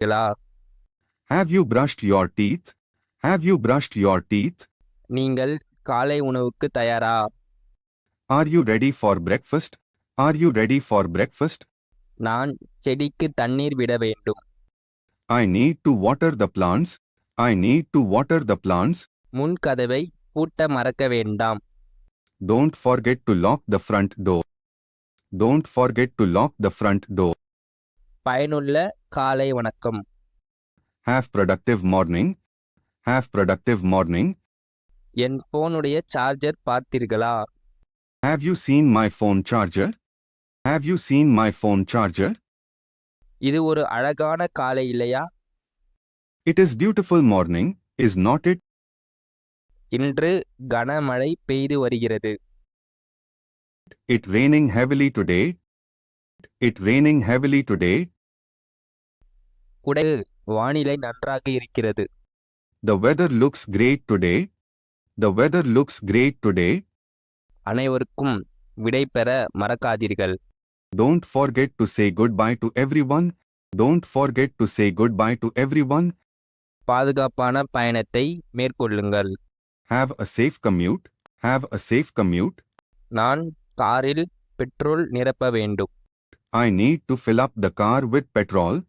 விட்டீர்களா Have you brushed your teeth? Have you brushed your teeth? நீங்கள் காலை உணவுக்கு தயாரா Are you ready for breakfast? Are you ready for breakfast? நான் செடிக்கு தண்ணீர் விட வேண்டும் I need to water the plants. I need to water the plants. முன் கதவை பூட்ட மறக்க வேண்டாம் Don't forget to lock the front door. Don't forget to lock the front door. பயனுள்ள காலை வணக்கம் Have productive morning. Have productive morning. என் போனுடைய சார்ஜர் பார்த்தீர்களா Have you seen my phone charger? Have you seen my phone charger? இது ஒரு அழகான காலை இல்லையா It is beautiful morning, is not it? இன்று கனமழை பெய்து வருகிறது It raining heavily today. It raining heavily today. குடை வானிலை நன்றாக இருக்கிறது The weather looks great today. The weather looks great today. அனைவருக்கும் விடை பெற மறக்காதீர்கள் Don't forget to say goodbye to everyone. Don't forget to say goodbye to everyone. பாதுகாப்பான பயணத்தை மேற்கொள்ளுங்கள் Have a safe commute. Have a safe commute. நான் காரில் petrol நிரப்ப வேண்டும் I need to fill up the car with petrol.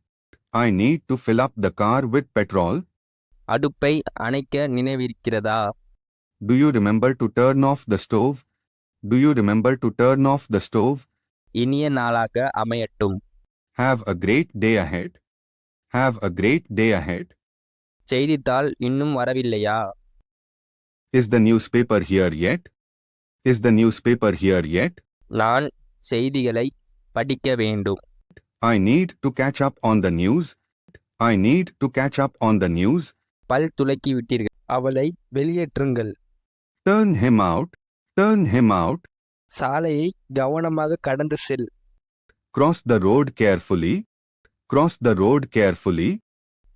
I need to fill up the car with petrol. அடுப்பை அணைக்க நினைவிருக்கிறதா Do you remember to turn off the stove? Do you remember to turn off the stove? இனிய நாளாக அமையட்டும் Have a great day ahead. Have a great day ahead. செய்தித்தாள் இன்னும் வரவில்லையா Is the newspaper here yet? Is the newspaper here yet? நான் செய்திகளை படிக்க வேண்டும் I need to catch up on the news. I need to catch up on the news. பல் துலக்கி விட்டீர்கள் அவளை வெளியேற்றுங்கள் Turn him out. Turn him out. சாலையை கவனமாக கடந்து செல் Cross the road carefully. Cross the road carefully.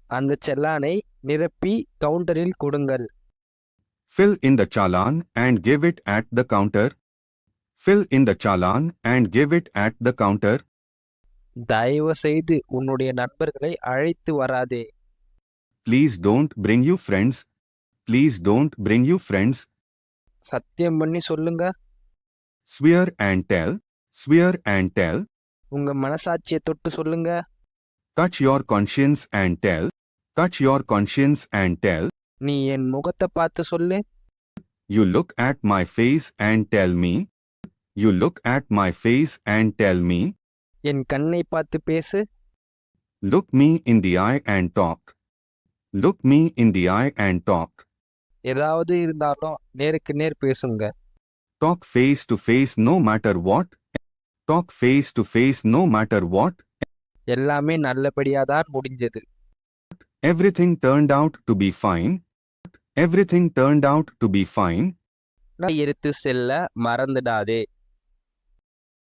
அந்த செல்லானை நிரப்பி கவுண்டரில் கொடுங்கள் Fill in the challan and give it at the counter. Fill in the challan and give it at the counter. தயவு செய்து உன்னுடைய நண்பர்களை அழைத்து வராதே Please don't bring you friends. Please don't bring you friends. சத்தியம் பண்ணி சொல்லுங்க Swear and tell. Swear and tell. உங்க மனசாட்சியை தொட்டு சொல்லுங்க Touch your conscience and tell. Touch your conscience and tell. நீ என் முகத்தை பார்த்து சொல்லு You look at my face and tell me. You look at my face and tell me. என் கண்ணை பார்த்து பேசு Look me in the eye and talk. Look me in the eye and talk. ஏதாவது இருந்தாலும் நேருக்கு நேர் பேசுங்க Talk face to face no matter what. Talk face to face no matter what. எல்லாமே நல்லபடியா தான் முடிஞ்சது Everything turned out to be fine. Everything turned out to be fine. நான் எடுத்து செல்ல மறந்துடாதே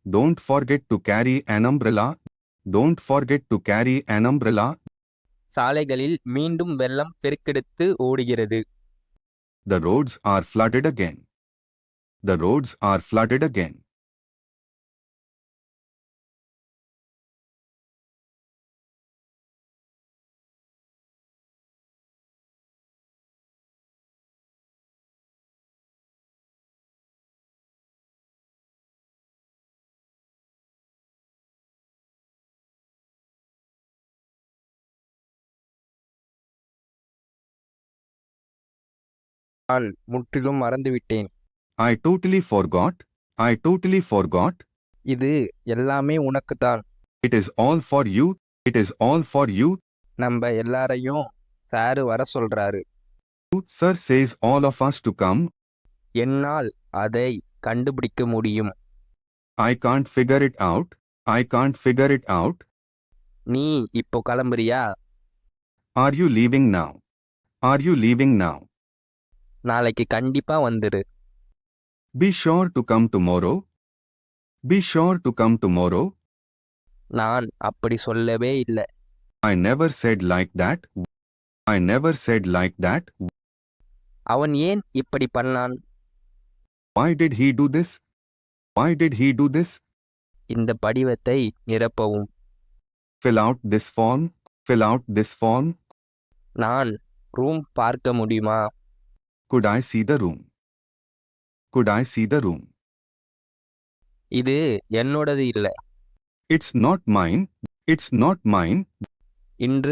Don't forget to carry an umbrella. Don't forget to carry an umbrella. சாலைகளில் மீண்டும் வெள்ளம் பெருக்கெடுத்து ஓடுகிறது The roads are flooded again. The roads are flooded again. நான் முற்றிலும் மறந்துவிட்டேன் I totally forgot. I totally forgot. இது எல்லாமே உனக்குத்தான் It is all for you. It is all for you. நம்ம எல்லாரையும் சாரு வர சொல்றாரு Sir says all of us to come. என்னால் அதை கண்டுபிடிக்க முடியும் I can't figure it out. I can't figure it out. நீ இப்போ கிளம்புறியா Are you leaving now? Are you leaving now? நாளைக்கு கண்டிப்பா வந்துரு Be sure to come tomorrow. Be sure to come tomorrow. நான் அப்படி சொல்லவே இல்லை I never said like that. I never said like that. அவன் ஏன் இப்படி பண்ணான் Why did he do this? Why did he do this? இந்த படிவத்தை நிரப்பவும் Fill out this form. fill out this form? நான் ரூம் பார்க்க முடியுமா Could I see the room? Could I see the room? இது என்னோடது இல்ல It's not mine. It's not mine. இன்று